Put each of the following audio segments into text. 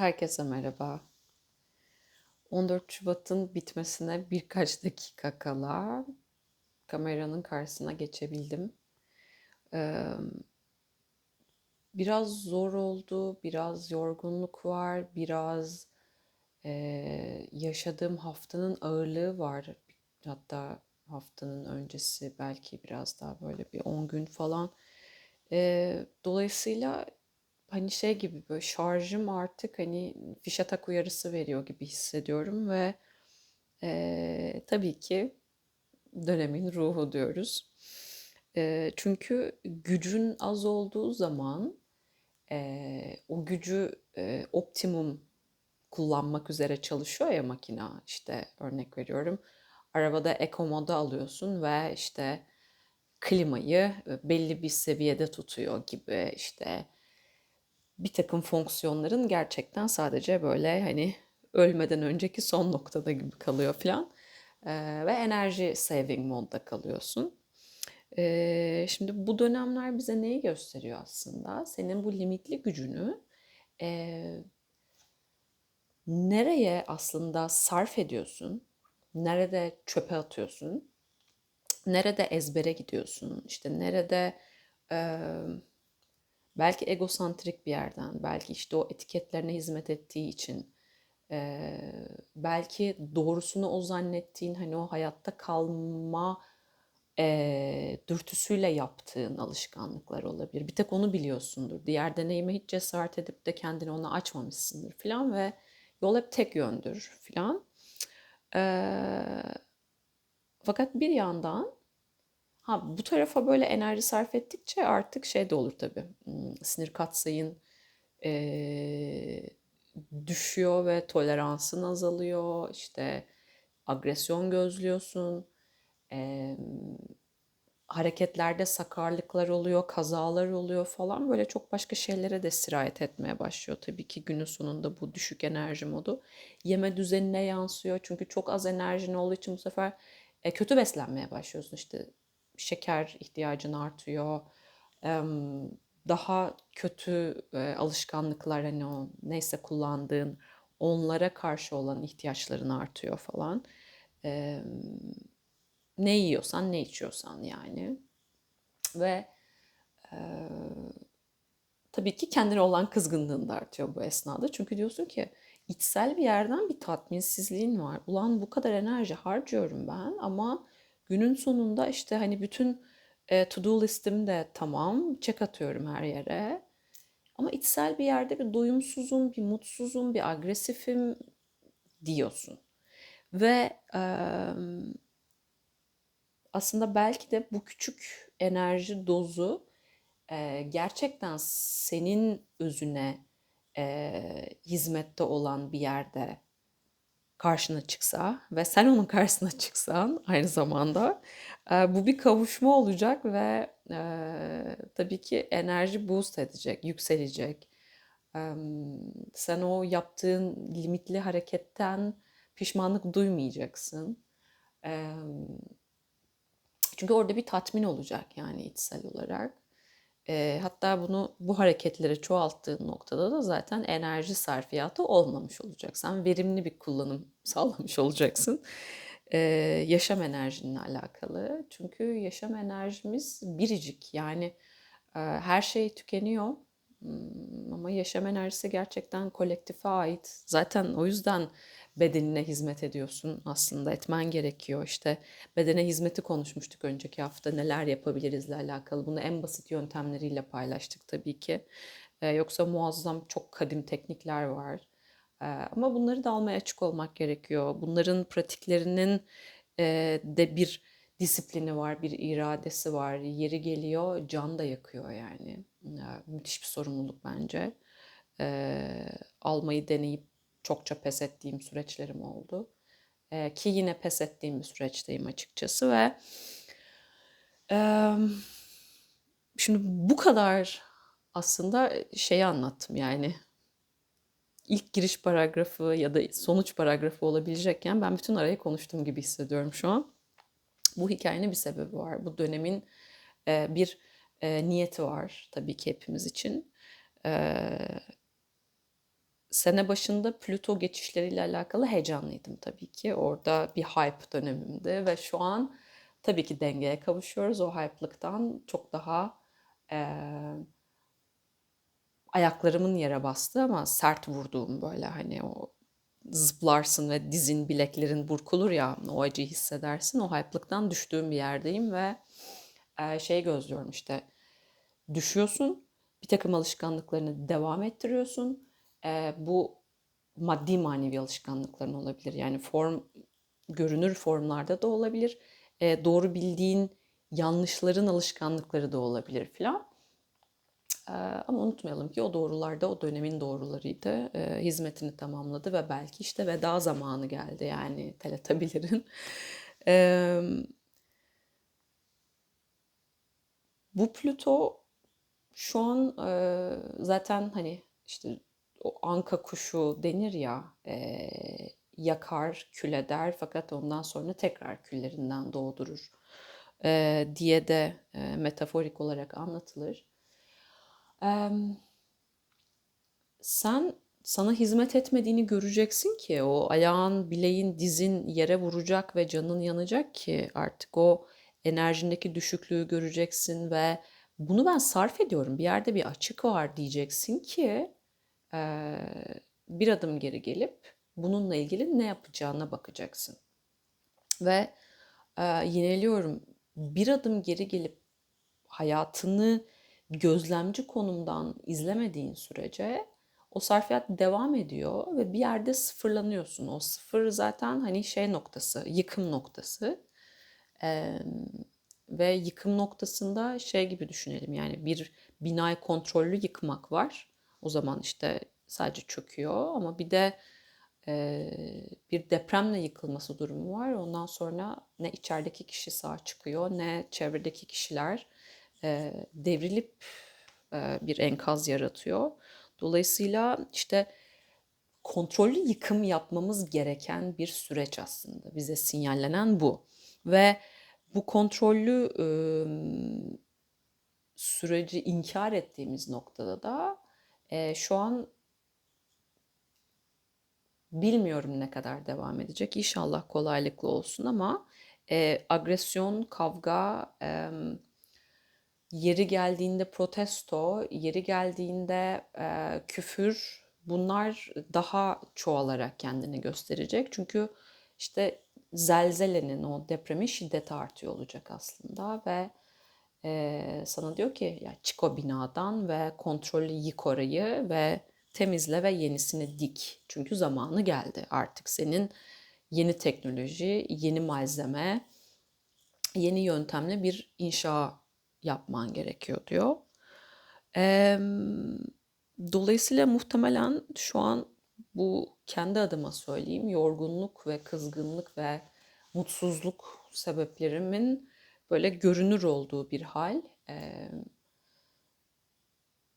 Herkese merhaba. 14 Şubat'ın bitmesine birkaç dakika kala kameranın karşısına geçebildim. Biraz zor oldu, biraz yorgunluk var, biraz yaşadığım haftanın ağırlığı var. Hatta haftanın öncesi belki biraz daha böyle bir 10 gün falan. Dolayısıyla hani şey gibi böyle şarjım artık hani fişe tak uyarısı veriyor gibi hissediyorum ve eee, tabii ki dönemin ruhu diyoruz. Eee, çünkü gücün az olduğu zaman eee, o gücü eee, optimum kullanmak üzere çalışıyor ya makina. İşte örnek veriyorum. Arabada eco moda alıyorsun ve işte klimayı belli bir seviyede tutuyor gibi işte bir takım fonksiyonların gerçekten sadece böyle hani ölmeden önceki son noktada gibi kalıyor falan. Ee, ve enerji saving modda kalıyorsun. Ee, şimdi bu dönemler bize neyi gösteriyor aslında? Senin bu limitli gücünü e, nereye aslında sarf ediyorsun? Nerede çöpe atıyorsun? Nerede ezbere gidiyorsun? İşte nerede e, belki egosantrik bir yerden, belki işte o etiketlerine hizmet ettiği için, e, belki doğrusunu o zannettiğin hani o hayatta kalma e, dürtüsüyle yaptığın alışkanlıklar olabilir. Bir tek onu biliyorsundur. Diğer deneyime hiç cesaret edip de kendini ona açmamışsındır falan ve yol hep tek yöndür falan. E, fakat bir yandan Ha bu tarafa böyle enerji sarf ettikçe artık şey de olur tabii. Hmm, sinir katsayın eee, düşüyor ve toleransın azalıyor. İşte agresyon gözlüyorsun. Eee, hareketlerde sakarlıklar oluyor, kazalar oluyor falan. Böyle çok başka şeylere de sirayet etmeye başlıyor tabii ki günün sonunda bu düşük enerji modu. Yeme düzenine yansıyor. Çünkü çok az enerjin olduğu için bu sefer e, kötü beslenmeye başlıyorsun. İşte şeker ihtiyacın artıyor. Daha kötü alışkanlıklar hani o neyse kullandığın onlara karşı olan ihtiyaçların artıyor falan. Ne yiyorsan ne içiyorsan yani. Ve tabii ki kendine olan kızgınlığın da artıyor bu esnada. Çünkü diyorsun ki içsel bir yerden bir tatminsizliğin var. Ulan bu kadar enerji harcıyorum ben ama Günün sonunda işte hani bütün e, to-do listim de tamam. Çek atıyorum her yere. Ama içsel bir yerde bir doyumsuzum, bir mutsuzum, bir agresifim diyorsun. Ve e, aslında belki de bu küçük enerji dozu e, gerçekten senin özüne e, hizmette olan bir yerde karşına çıksa ve sen onun karşısına çıksan aynı zamanda e, bu bir kavuşma olacak ve e, tabii ki enerji boost edecek, yükselecek. E, sen o yaptığın limitli hareketten pişmanlık duymayacaksın. E, çünkü orada bir tatmin olacak yani içsel olarak. E, hatta bunu bu hareketleri çoğalttığın noktada da zaten enerji sarfiyatı olmamış olacak. Sen verimli bir kullanım sağlamış olacaksın. E, yaşam enerjinle alakalı. Çünkü yaşam enerjimiz biricik. Yani e, her şey tükeniyor. Hmm, ama yaşam enerjisi gerçekten kolektife ait. Zaten o yüzden bedenine hizmet ediyorsun aslında etmen gerekiyor. İşte bedene hizmeti konuşmuştuk önceki hafta neler yapabilirizle alakalı. Bunu en basit yöntemleriyle paylaştık tabii ki. Ee, yoksa muazzam çok kadim teknikler var. Ee, ama bunları da almaya açık olmak gerekiyor. Bunların pratiklerinin e, de bir disiplini var, bir iradesi var. Yeri geliyor can da yakıyor yani. Ee, müthiş bir sorumluluk bence. Ee, almayı deneyip çokça pes ettiğim süreçlerim oldu. Ee, ki yine pes ettiğim bir süreçteyim açıkçası ve e, şimdi bu kadar aslında şeyi anlattım yani ilk giriş paragrafı ya da sonuç paragrafı olabilecekken ben bütün arayı konuştum gibi hissediyorum şu an. Bu hikayenin bir sebebi var. Bu dönemin e, bir e, niyeti var tabii ki hepimiz için. E, sene başında Plüto geçişleriyle alakalı heyecanlıydım tabii ki. Orada bir hype dönemimdi ve şu an tabii ki dengeye kavuşuyoruz. O hype'lıktan çok daha eee, ayaklarımın yere bastığı ama sert vurduğum böyle hani o zıplarsın ve dizin bileklerin burkulur ya o acıyı hissedersin. O hype'lıktan düştüğüm bir yerdeyim ve eee, şey gözlüyorum işte düşüyorsun bir takım alışkanlıklarını devam ettiriyorsun. Eee, bu maddi manevi alışkanlıkların olabilir. Yani form görünür formlarda da olabilir. Eee, doğru bildiğin yanlışların alışkanlıkları da olabilir filan. Eee, ama unutmayalım ki o doğrular da o dönemin doğrularıydı. Eee, hizmetini tamamladı ve belki işte veda zamanı geldi yani teletabilerin. Eee, bu Plüto şu an eee, zaten hani işte o anka kuşu denir ya eee, yakar, kül eder fakat ondan sonra tekrar küllerinden doğdurur eee, diye de eee, metaforik olarak anlatılır. Em, sen sana hizmet etmediğini göreceksin ki o ayağın, bileğin, dizin yere vuracak ve canın yanacak ki artık o enerjindeki düşüklüğü göreceksin ve bunu ben sarf ediyorum. Bir yerde bir açık var diyeceksin ki bir adım geri gelip bununla ilgili ne yapacağına bakacaksın. Ve yineliyorum bir adım geri gelip hayatını gözlemci konumdan izlemediğin sürece o sarfiyat devam ediyor ve bir yerde sıfırlanıyorsun. O sıfır zaten hani şey noktası, yıkım noktası. Eee, ve yıkım noktasında şey gibi düşünelim yani bir binayı kontrollü yıkmak var. O zaman işte sadece çöküyor ama bir de eee, bir depremle yıkılması durumu var. Ondan sonra ne içerideki kişi sağ çıkıyor ne çevredeki kişiler eee, devrilip eee, bir enkaz yaratıyor. Dolayısıyla işte kontrollü yıkım yapmamız gereken bir süreç aslında. Bize sinyallenen bu. Ve bu kontrollü ıı, süreci inkar ettiğimiz noktada da e, şu an bilmiyorum ne kadar devam edecek. İnşallah kolaylıkla olsun ama e, agresyon, kavga, e, yeri geldiğinde protesto, yeri geldiğinde e, küfür bunlar daha çoğalarak kendini gösterecek. Çünkü işte zelzelenin o depremin şiddeti artıyor olacak aslında ve e, sana diyor ki ya çık o binadan ve kontrollü yık orayı ve temizle ve yenisini dik. Çünkü zamanı geldi artık senin yeni teknoloji, yeni malzeme, yeni yöntemle bir inşa yapman gerekiyor diyor. Eee, dolayısıyla muhtemelen şu an bu kendi adıma söyleyeyim yorgunluk ve kızgınlık ve mutsuzluk sebeplerimin böyle görünür olduğu bir hal. Eee,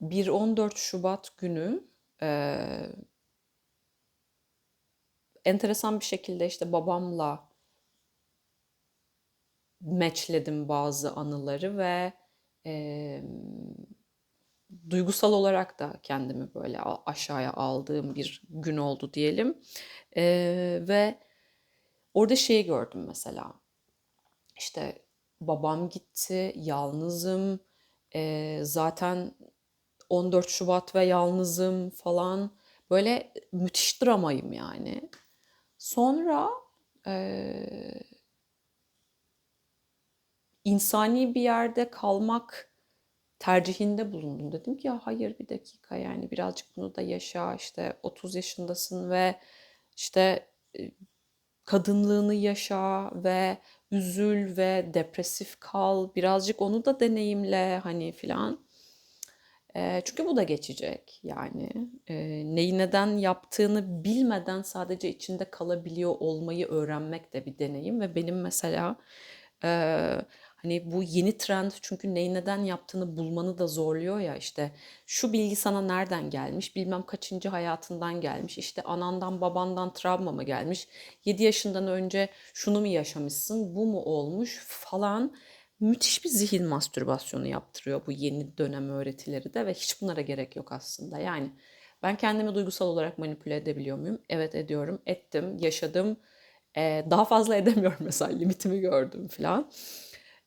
bir 14 Şubat günü enteresan bir şekilde işte babamla matchledim bazı anıları ve eee, duygusal olarak da kendimi böyle aşağıya aldığım bir gün oldu diyelim. Eee, ve orada şeyi gördüm mesela. İşte babam gitti, yalnızım. Eee, zaten 14 Şubat ve yalnızım falan. Böyle müthiş dramayım yani. Sonra eee, insani bir yerde kalmak tercihinde bulundum. Dedim ki ya hayır bir dakika yani birazcık bunu da yaşa işte 30 yaşındasın ve işte e, kadınlığını yaşa ve üzül ve depresif kal birazcık onu da deneyimle hani filan. E, çünkü bu da geçecek yani E, neyi neden yaptığını bilmeden sadece içinde kalabiliyor olmayı öğrenmek de bir deneyim ve benim mesela e, hani bu yeni trend çünkü neyi neden yaptığını bulmanı da zorluyor ya işte şu bilgi sana nereden gelmiş bilmem kaçıncı hayatından gelmiş işte anandan babandan travma mı gelmiş 7 yaşından önce şunu mu yaşamışsın bu mu olmuş falan müthiş bir zihin mastürbasyonu yaptırıyor bu yeni dönem öğretileri de ve hiç bunlara gerek yok aslında. Yani Ben kendimi duygusal olarak manipüle edebiliyor muyum? Evet ediyorum. Ettim, yaşadım. Ee, daha fazla edemiyorum mesela limitimi gördüm falan.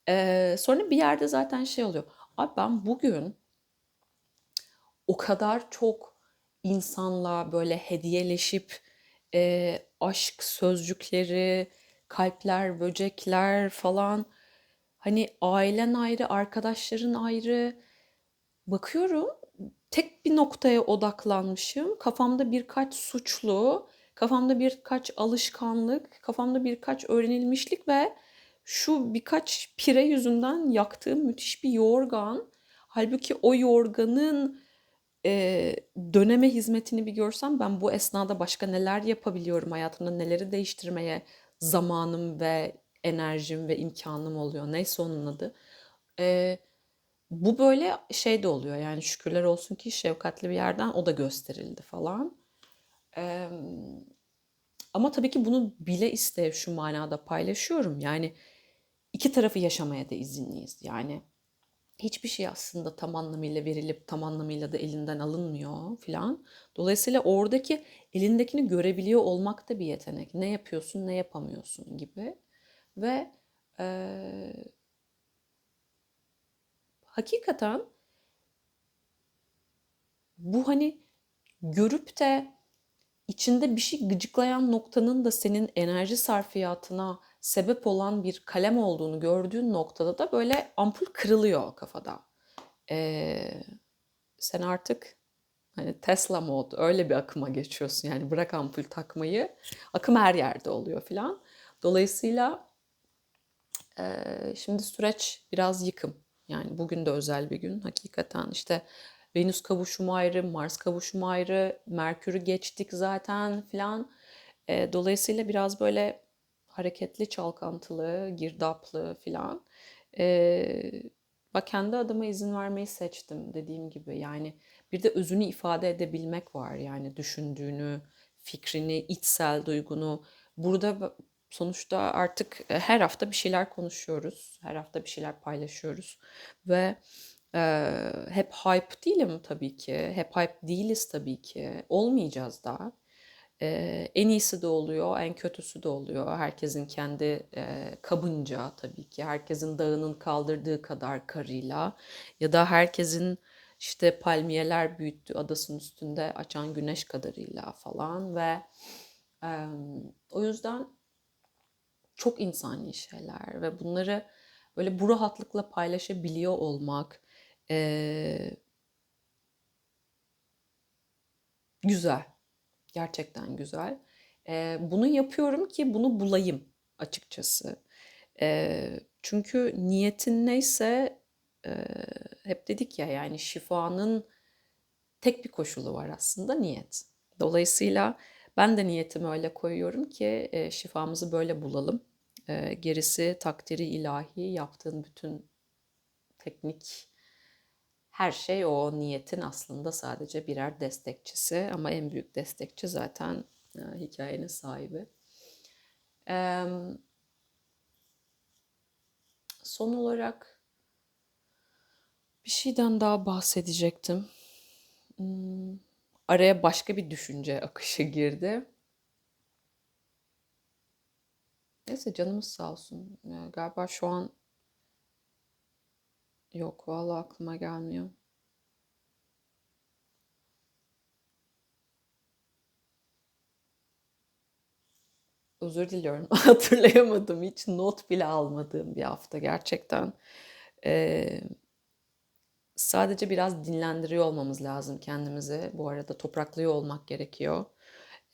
Ee, sonra bir yerde zaten şey oluyor. Abi ben bugün o kadar çok insanla böyle hediyeleşip e, aşk sözcükleri, kalpler, böcekler falan hani ailen ayrı, arkadaşların ayrı bakıyorum tek bir noktaya odaklanmışım. Kafamda birkaç suçlu, kafamda birkaç alışkanlık, kafamda birkaç öğrenilmişlik ve şu birkaç pire yüzünden yaktığım müthiş bir yorgan. Halbuki o yorganın e, döneme hizmetini bir görsem ben bu esnada başka neler yapabiliyorum hayatımda neleri değiştirmeye zamanım ve enerjim ve imkanım oluyor. Neyse onun adı. E, bu böyle şey de oluyor yani şükürler olsun ki şefkatli bir yerden o da gösterildi falan. E, ama tabii ki bunu bile isteye şu manada paylaşıyorum. Yani iki tarafı yaşamaya da izinliyiz. Yani hiçbir şey aslında tam anlamıyla verilip tam anlamıyla da elinden alınmıyor filan. Dolayısıyla oradaki elindekini görebiliyor olmak da bir yetenek. Ne yapıyorsun, ne yapamıyorsun gibi. Ve e, hakikaten bu hani görüp de içinde bir şey gıcıklayan noktanın da senin enerji sarfiyatına sebep olan bir kalem olduğunu gördüğün noktada da böyle ampul kırılıyor kafada. Ee, sen artık hani Tesla mod öyle bir akıma geçiyorsun yani bırak ampul takmayı akım her yerde oluyor filan. Dolayısıyla e, şimdi süreç biraz yıkım yani bugün de özel bir gün hakikaten işte Venüs kavuşumu ayrı, Mars kavuşumu ayrı, Merkür'ü geçtik zaten filan. E, dolayısıyla biraz böyle hareketli, çalkantılı, girdaplı filan. E, bak kendi adıma izin vermeyi seçtim dediğim gibi. Yani bir de özünü ifade edebilmek var. Yani düşündüğünü, fikrini, içsel duygunu. Burada sonuçta artık her hafta bir şeyler konuşuyoruz. Her hafta bir şeyler paylaşıyoruz. Ve e, hep hype değilim tabii ki. Hep hype değiliz tabii ki. Olmayacağız da. E, en iyisi de oluyor, en kötüsü de oluyor. Herkesin kendi e, kabınca tabii ki. Herkesin dağının kaldırdığı kadar karıyla. Ya da herkesin işte palmiyeler büyüttüğü adasının üstünde açan güneş kadarıyla falan ve e, o yüzden çok insani şeyler ve bunları böyle bu rahatlıkla paylaşabiliyor olmak e, güzel. Gerçekten güzel. E, bunu yapıyorum ki bunu bulayım açıkçası. E, çünkü niyetin neyse e, hep dedik ya yani şifanın tek bir koşulu var aslında niyet. Dolayısıyla ben de niyetimi öyle koyuyorum ki e, şifamızı böyle bulalım. E, gerisi takdiri ilahi yaptığın bütün teknik her şey o niyetin aslında sadece birer destekçisi ama en büyük destekçi zaten e, hikayenin sahibi. E, son olarak bir şeyden daha bahsedecektim. Hmm, araya başka bir düşünce akışı girdi. Neyse canımız sağ olsun. Galiba şu an yok vallahi aklıma gelmiyor. Özür diliyorum. Hatırlayamadım. Hiç not bile almadığım bir hafta gerçekten. Ee, sadece biraz dinlendiriyor olmamız lazım kendimizi. Bu arada topraklıyor olmak gerekiyor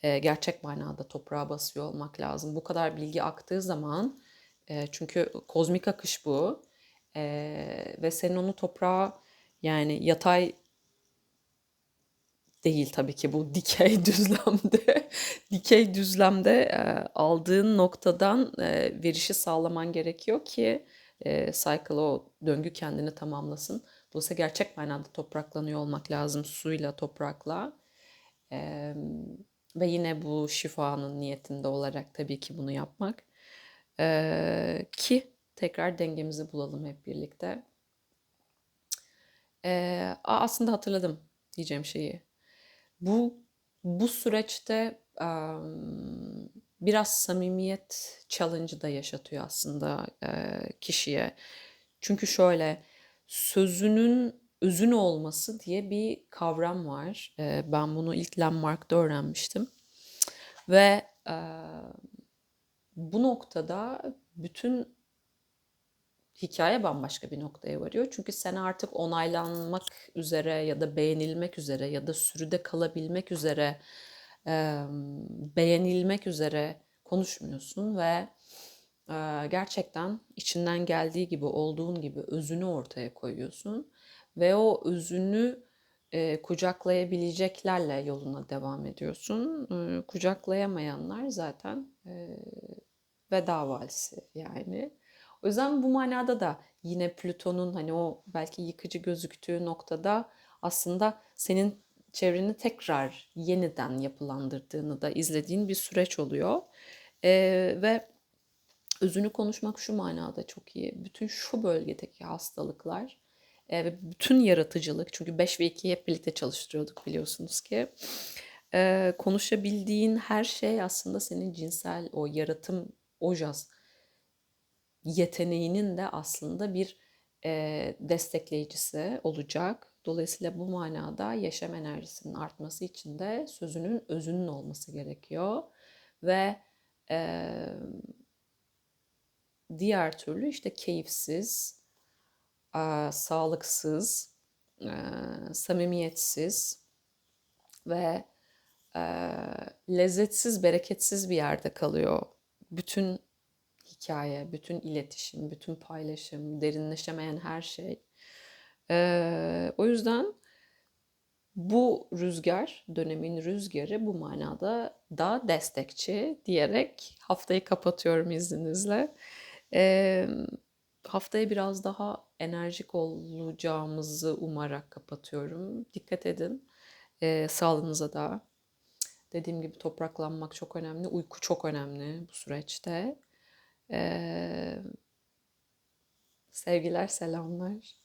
e, gerçek manada toprağa basıyor olmak lazım. Bu kadar bilgi aktığı zaman e, çünkü kozmik akış bu e, ve senin onu toprağa yani yatay değil tabii ki bu dikey düzlemde dikey düzlemde e, aldığın noktadan e, verişi sağlaman gerekiyor ki e, cycle o döngü kendini tamamlasın. Dolayısıyla gerçek manada topraklanıyor olmak lazım suyla toprakla. E, ve yine bu şifanın niyetinde olarak tabii ki bunu yapmak. Ee, ki tekrar dengemizi bulalım hep birlikte. Ee, aslında hatırladım diyeceğim şeyi. Bu bu süreçte biraz samimiyet challenge'ı da yaşatıyor aslında e, kişiye. Çünkü şöyle sözünün özün olması diye bir kavram var. E, ben bunu ilk Landmark'ta öğrenmiştim. Ve e, bu noktada bütün hikaye bambaşka bir noktaya varıyor. Çünkü sen artık onaylanmak üzere ya da beğenilmek üzere ya da sürüde kalabilmek üzere e, beğenilmek üzere konuşmuyorsun ve e, gerçekten içinden geldiği gibi olduğun gibi özünü ortaya koyuyorsun ve o özünü e, kucaklayabileceklerle yoluna devam ediyorsun. E, kucaklayamayanlar zaten e, veda valsi yani. O yüzden bu manada da yine Plüton'un hani o belki yıkıcı gözüktüğü noktada aslında senin çevreni tekrar yeniden yapılandırdığını da izlediğin bir süreç oluyor. Ee, ve özünü konuşmak şu manada çok iyi. Bütün şu bölgedeki hastalıklar e, ve bütün yaratıcılık çünkü 5 ve 2'yi hep birlikte çalıştırıyorduk biliyorsunuz ki. E, konuşabildiğin her şey aslında senin cinsel o yaratım ojaz yeteneğinin de aslında bir e, destekleyicisi olacak. Dolayısıyla bu manada yaşam enerjisinin artması için de sözünün özünün olması gerekiyor. Ve e, diğer türlü işte keyifsiz, e, sağlıksız, e, samimiyetsiz ve e, lezzetsiz, bereketsiz bir yerde kalıyor. Bütün hikaye, bütün iletişim, bütün paylaşım, derinleşemeyen her şey. Ee, o yüzden bu rüzgar, dönemin rüzgarı bu manada da destekçi diyerek haftayı kapatıyorum izninizle. Ee, haftaya biraz daha enerjik olacağımızı umarak kapatıyorum. Dikkat edin ee, sağlığınıza da. Dediğim gibi topraklanmak çok önemli, uyku çok önemli bu süreçte. Ee, sevgiler, selamlar.